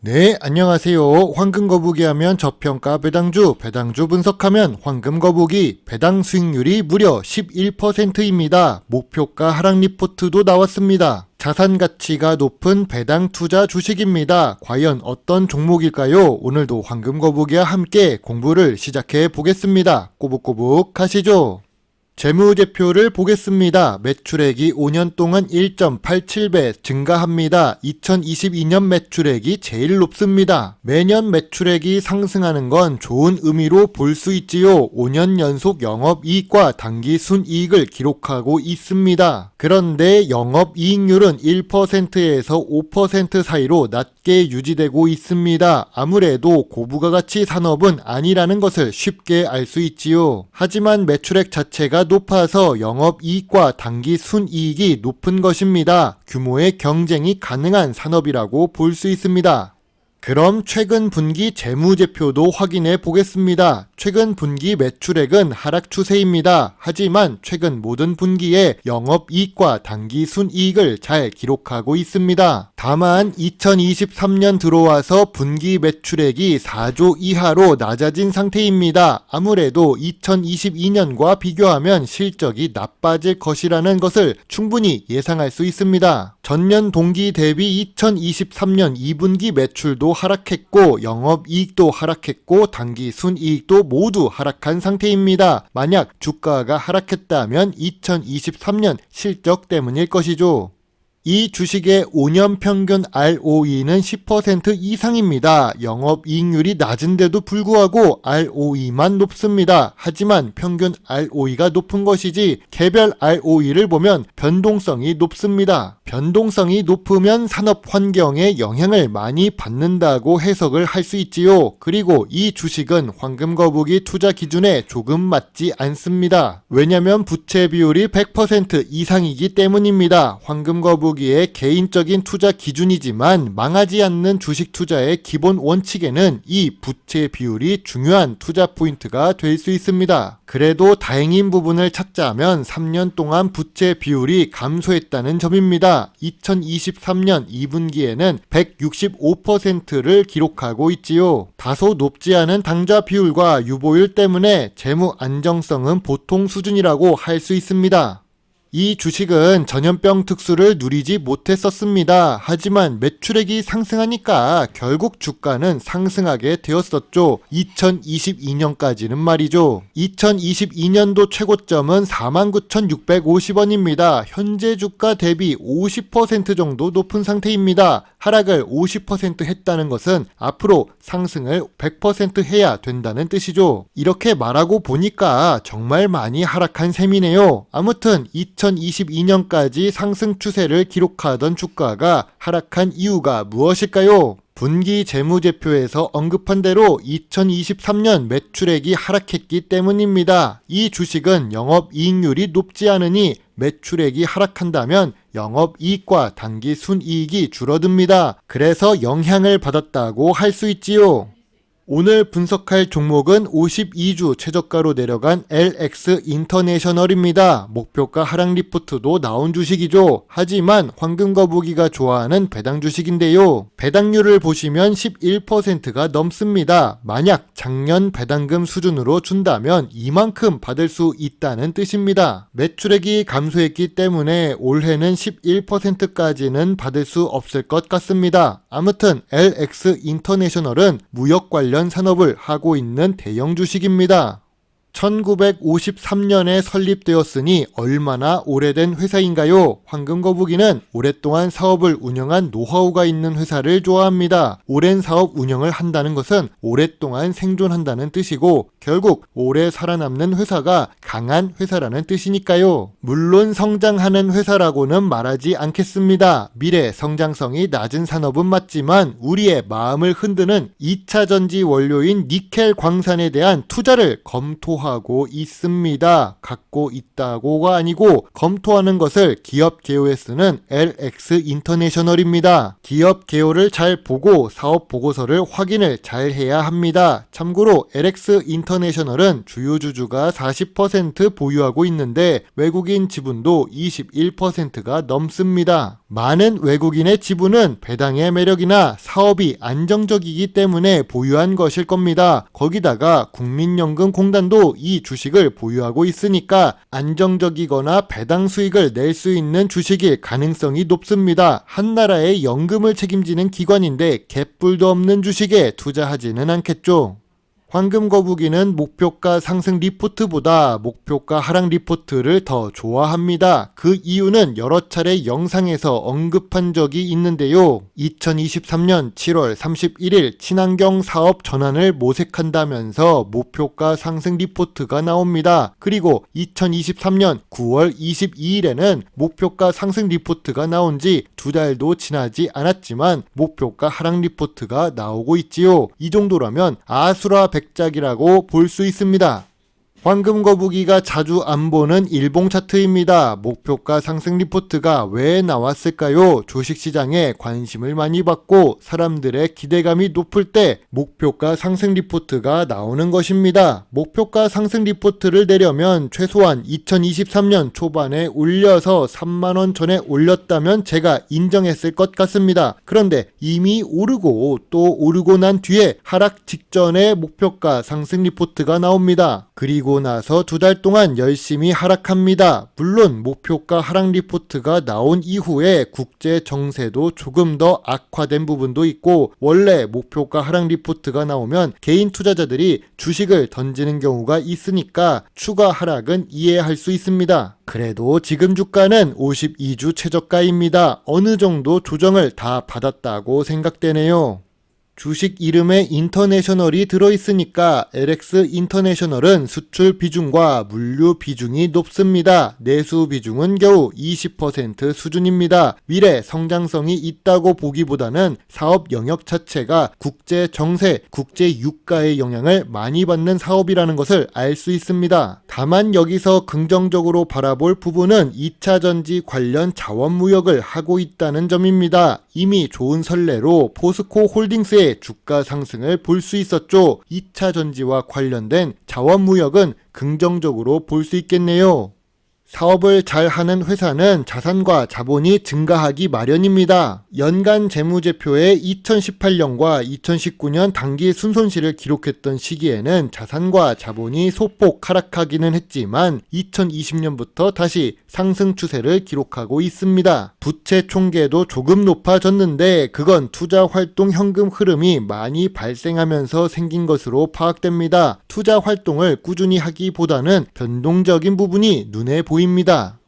네, 안녕하세요. 황금거북이 하면 저평가 배당주, 배당주 분석하면 황금거북이 배당 수익률이 무려 11%입니다. 목표가 하락 리포트도 나왔습니다. 자산 가치가 높은 배당 투자 주식입니다. 과연 어떤 종목일까요? 오늘도 황금거북이와 함께 공부를 시작해 보겠습니다. 꼬북꼬북 가시죠. 재무제표를 보겠습니다. 매출액이 5년 동안 1.87배 증가합니다. 2022년 매출액이 제일 높습니다. 매년 매출액이 상승하는 건 좋은 의미로 볼 수 있지요. 5년 연속 영업이익과 당기 순이익을 기록하고 있습니다. 그런데 영업이익률은 1%에서 5% 사이로 낮게 유지되고 있습니다. 아무래도 고부가가치 산업은 아니라는 것을 쉽게 알 수 있지요. 하지만 매출액 자체가 높아서 영업이익과 당기 순이익이 높은 것입니다. 규모의 경쟁이 가능한 산업이라고 볼 수 있습니다. 그럼 최근 분기 재무제표도 확인해 보겠습니다. 최근 분기 매출액은 하락 추세입니다. 하지만 최근 모든 분기에 영업이익과 당기 순이익을 잘 기록하고 있습니다. 다만 2023년 들어와서 분기 매출액이 4조 이하로 낮아진 상태입니다. 아무래도 2022년과 비교하면 실적이 나빠질 것이라는 것을 충분히 예상할 수 있습니다. 전년 동기 대비 2023년 2분기 매출도 하락했고 영업이익도 하락했고 단기 순이익도 모두 하락한 상태입니다. 만약 주가가 하락했다면 2023년 실적 때문일 것이죠. 이 주식의 5년 평균 ROE는 10% 이상입니다. 영업이익률이 낮은데도 불구하고 ROE만 높습니다. 하지만 평균 ROE가 높은 것이지 개별 ROE를 보면 변동성이 높습니다. 변동성이 높으면 산업 환경에 영향을 많이 받는다고 해석을 할 수 있지요. 그리고 이 주식은 황금 거북이 투자 기준에 조금 맞지 않습니다. 왜냐면 부채 비율이 100% 이상이기 때문입니다. 황금 거북이의 개인적인 투자 기준이지만 망하지 않는 주식 투자의 기본 원칙에는 이 부채 비율이 중요한 투자 포인트가 될 수 있습니다. 그래도 다행인 부분을 찾자면 3년 동안 부채 비율이 감소했다는 점입니다. 2023년 2분기에는 165%를 기록하고 있지요. 다소 높지 않은 당좌 비율과 유보율 때문에 재무 안정성은 보통 수준이라고 할 수 있습니다. 이 주식은 전염병 특수를 누리지 못했었습니다. 하지만 매출액이 상승하니까 결국 주가는 상승하게 되었었죠. 2022년까지는 말이죠. 2022년도 최고점은 49,650원입니다. 현재 주가 대비 50% 정도 높은 상태입니다. 하락을 50% 했다는 것은 앞으로 상승을 100% 해야 된다는 뜻이죠. 이렇게 말하고 보니까 정말 많이 하락한 셈이네요. 아무튼 2022년까지 상승 추세를 기록하던 주가가 하락한 이유가 무엇일까요? 분기 재무제표에서 언급한 대로 2023년 매출액이 하락했기 때문입니다. 이 주식은 영업이익률이 높지 않으니 매출액이 하락한다면 영업이익과 단기 순이익이 줄어듭니다. 그래서 영향을 받았다고 할 수 있지요. 오늘 분석할 종목은 52주 최저가로 내려간 LX 인터내셔널입니다. 목표가 하락 리포트도 나온 주식이죠. 하지만 황금거북이가 좋아하는 배당 주식인데요. 배당률을 보시면 11%가 넘습니다. 만약 작년 배당금 수준으로 준다면 이만큼 받을 수 있다는 뜻입니다. 매출액이 감소했기 때문에 올해는 11%까지는 받을 수 없을 것 같습니다. 아무튼 LX 인터내셔널은 무역 관련 산업을 하고 있는 대형 주식입니다. 1953년에 설립되었으니 얼마나 오래된 회사인가요? 황금거북이는 오랫동안 사업을 운영한 노하우가 있는 회사를 좋아합니다. 오랜 사업 운영을 한다는 것은 오랫동안 생존한다는 뜻이고 결국 오래 살아남는 회사가 강한 회사라는 뜻이니까요. 물론 성장하는 회사라고는 말하지 않겠습니다. 미래 성장성이 낮은 산업은 맞지만 우리의 마음을 흔드는 2차 전지 원료인 니켈 광산에 대한 투자를 검토하 고 하고 있습니다. 갖고 있다고가 아니고 검토하는 것을 기업 개요에 쓰는 LX 인터내셔널입니다. 기업 개요를 잘 보고 사업 보고서를 확인을 잘 해야 합니다. 참고로 LX 인터내셔널은 주요 주주가 40% 보유하고 있는데 외국인 지분도 21%가 넘습니다. 많은 외국인의 지분은 배당의 매력이나 사업이 안정적이기 때문에 보유한 것일 겁니다. 거기다가 국민연금공단도 이 주식을 보유하고 있으니까 안정적이거나 배당 수익을 낼 수 있는 주식일 가능성이 높습니다. 한 나라의 연금을 책임지는 기관인데 개뿔도 없는 주식에 투자하지는 않겠죠. 황금 거북이는 목표가 상승 리포트보다 목표가 하락 리포트를 더 좋아합니다. 그 이유는 여러 차례 영상에서 언급한 적이 있는데요. 2023년 7월 31일 친환경 사업 전환을 모색한다면서 목표가 상승 리포트가 나옵니다. 그리고 2023년 9월 22일에는 목표가 상승 리포트가 나온 지 두 달도 지나지 않았지만 목표가 하락 리포트가 나오고 있지요. 이 정도라면 아수라 백작이라고 볼 수 있습니다. 황금 거북이가 자주 안 보는 일봉 차트입니다. 목표가 상승 리포트가 왜 나왔을까요? 주식시장에 관심을 많이 받고 사람들의 기대감이 높을 때 목표가 상승 리포트가 나오는 것입니다. 목표가 상승 리포트를 내려면 최소한 2023년 초반에 올려서 3만원 전에 올렸다면 제가 인정했을 것 같습니다. 그런데 이미 오르고 또 오르고 난 뒤에 하락 직전에 목표가 상승 리포트가 나옵니다. 그리고 나서 두 달 동안 열심히 하락합니다. 물론 목표가 하락 리포트가 나온 이후에 국제 정세도 조금 더 악화된 부분도 있고 원래 목표가 하락 리포트가 나오면 개인 투자자들이 주식을 던지는 경우가 있으니까 추가 하락은 이해할 수 있습니다. 그래도 지금 주가는 52주 최저가입니다. 어느 정도 조정을 다 받았다고 생각되네요. 주식 이름에 인터내셔널이 들어있으니까 LX 인터내셔널은 수출 비중과 물류 비중이 높습니다. 내수 비중은 겨우 20% 수준입니다. 미래 성장성이 있다고 보기보다는 사업 영역 자체가 국제 정세, 국제 유가의 영향을 많이 받는 사업이라는 것을 알 수 있습니다. 다만 여기서 긍정적으로 바라볼 부분은 2차 전지 관련 자원 무역을 하고 있다는 점입니다. 이미 좋은 선례로 포스코 홀딩스의 주가 상승을 볼 수 있었죠. 2차 전지와 관련된 자원 무역은 긍정적으로 볼 수 있겠네요. 사업을 잘 하는 회사는 자산과 자본이 증가하기 마련입니다. 연간 재무제표에 2018년과 2019년 단기 순손실을 기록했던 시기에는 자산과 자본이 소폭 하락하기는 했지만 2020년부터 다시 상승 추세를 기록하고 있습니다. 부채 총계도 조금 높아졌는데 그건 투자 활동 현금 흐름이 많이 발생하면서 생긴 것으로 파악됩니다. 투자 활동을 꾸준히 하기보다는 변동적인 부분이 눈에 보입니다.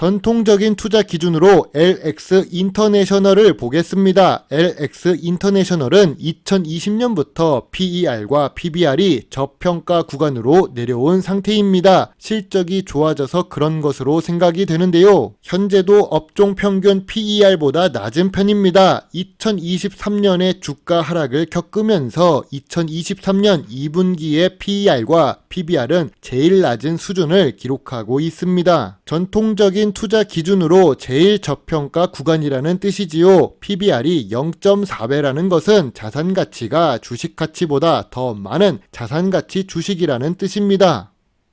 전통적인 투자 기준으로 LX 인터내셔널을 보겠습니다. LX 인터내셔널은 2020년부터 PER과 PBR이 저평가 구간으로 내려온 상태입니다. 실적이 좋아져서 그런 것으로 생각이 되는데요. 현재도 업종 평균 PER보다 낮은 편입니다. 2023년에 주가 하락을 겪으면서 2023년 2분기의 PER과 PBR은 제일 낮은 수준을 기록하고 있습니다. 전통적인 투자 기준으로 제일 저평가 구간이라는 뜻이지요. PBR이 0.4배라는 것은 자산 가치가 주식 가치보다 더 많은 자산 가치 주식이라는 뜻입니다.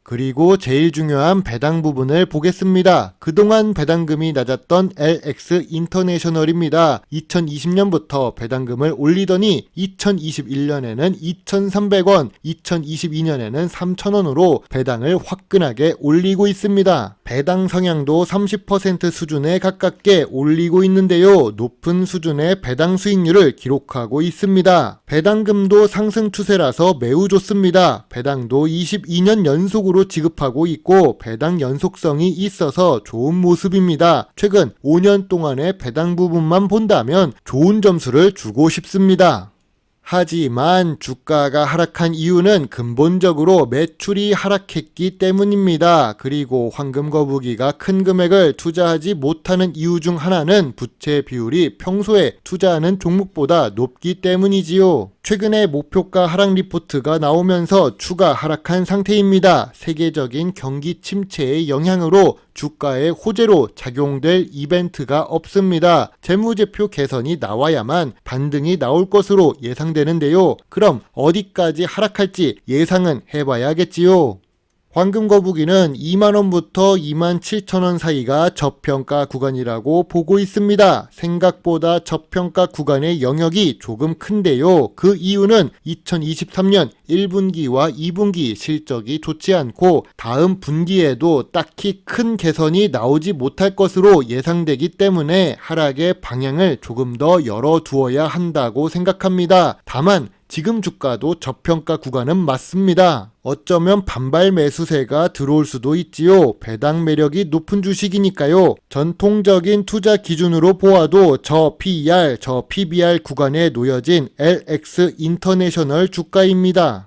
그리고 제일 중요한 배당 부분을 보겠습니다. 그동안 배당금이 낮았던 LX 인터내셔널입니다. 2020년부터 배당금을 올리더니 2021년에는 2,300원, 2022년에는 3,000원으로 배당을 화끈하게 올리고 있습니다. 배당 성향도 30% 수준에 가깝게 올리고 있는데요. 높은 수준의 배당 수익률을 기록하고 있습니다. 배당금도 상승 추세라서 매우 좋습니다. 배당도 22년 연속으로 지급하고 있고 배당 연속성이 있어서 좋은 모습입니다. 최근 5년 동안의 배당 부분만 본다면 좋은 점수를 주고 싶습니다. 하지만 주가가 하락한 이유는 근본적으로 매출이 하락했기 때문입니다. 그리고 황금 거북이가 큰 금액을 투자하지 못하는 이유 중 하나는 부채 비율이 평소에 투자하는 종목보다 높기 때문이지요. 최근에 목표가 하락 리포트가 나오면서 추가 하락한 상태입니다. 세계적인 경기 침체의 영향으로 주가에 호재로 작용될 이벤트가 없습니다. 재무제표 개선이 나와야만 반등이 나올 것으로 예상되는데요. 그럼 어디까지 하락할지 예상은 해봐야겠지요. 황금 거북이는 2만원부터 2만 7천원 사이가 저평가 구간이라고 보고 있습니다. 생각보다 저평가 구간의 영역이 조금 큰데요. 그 이유는 2023년 1분기와 2분기 실적이 좋지 않고 다음 분기에도 딱히 큰 개선이 나오지 못할 것으로 예상되기 때문에 하락의 방향을 조금 더 열어두어야 한다고 생각합니다. 다만 지금 주가도 저평가 구간은 맞습니다. 어쩌면 반발 매수세가 들어올 수도 있지요. 배당 매력이 높은 주식이니까요. 전통적인 투자 기준으로 보아도 저 PER, 저 PBR 구간에 놓여진 LX 인터내셔널 주가입니다.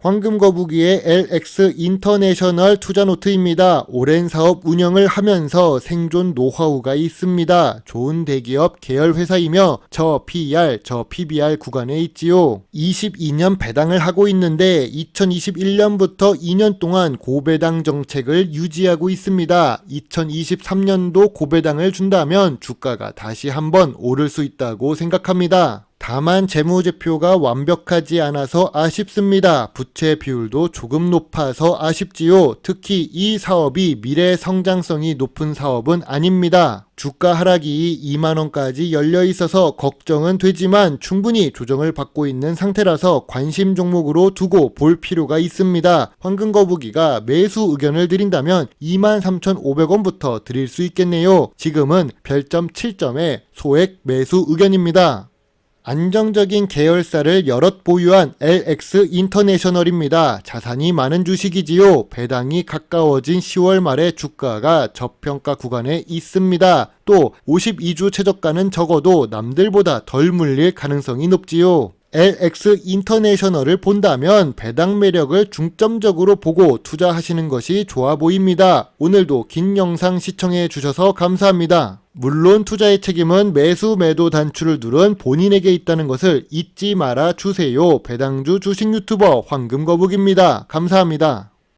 황금 거북이의 LX 인터내셔널 투자 노트입니다. 오랜 사업 운영을 하면서 생존 노하우가 있습니다. 좋은 대기업 계열 회사이며 저 PER, 저 PBR 구간에 있지요. 22년 배당을 하고 있는데 2021년부터 2년 동안 고배당 정책을 유지하고 있습니다. 2023년도 고배당을 준다면 주가가 다시 한번 오를 수 있다고 생각합니다. 다만 재무제표가 완벽하지 않아서 아쉽습니다. 부채 비율도 조금 높아서 아쉽지요. 특히 이 사업이 미래 성장성이 높은 사업은 아닙니다. 주가 하락이 2만원까지 열려 있어서 걱정은 되지만 충분히 조정을 받고 있는 상태라서 관심 종목으로 두고 볼 필요가 있습니다. 황금거북이가 매수 의견을 드린다면 23,500원부터 드릴 수 있겠네요. 지금은 별점 7점에 소액 매수 의견입니다. 안정적인 계열사를 여럿 보유한 LX 인터내셔널입니다. 자산이 많은 주식이지요. 배당이 가까워진 10월 말에 주가가 저평가 구간에 있습니다. 또 52주 최저가는 적어도 남들보다 덜 물릴 가능성이 높지요. LX 인터내셔널을 본다면 배당 매력을 중점적으로 보고 투자하시는 것이 좋아 보입니다. 오늘도 긴 영상 시청해 주셔서 감사합니다. 물론 투자의 책임은 매수 매도 단추를 누른 본인에게 있다는 것을 잊지 말아 주세요. 배당주 주식 유튜버 황금거북입니다. 감사합니다.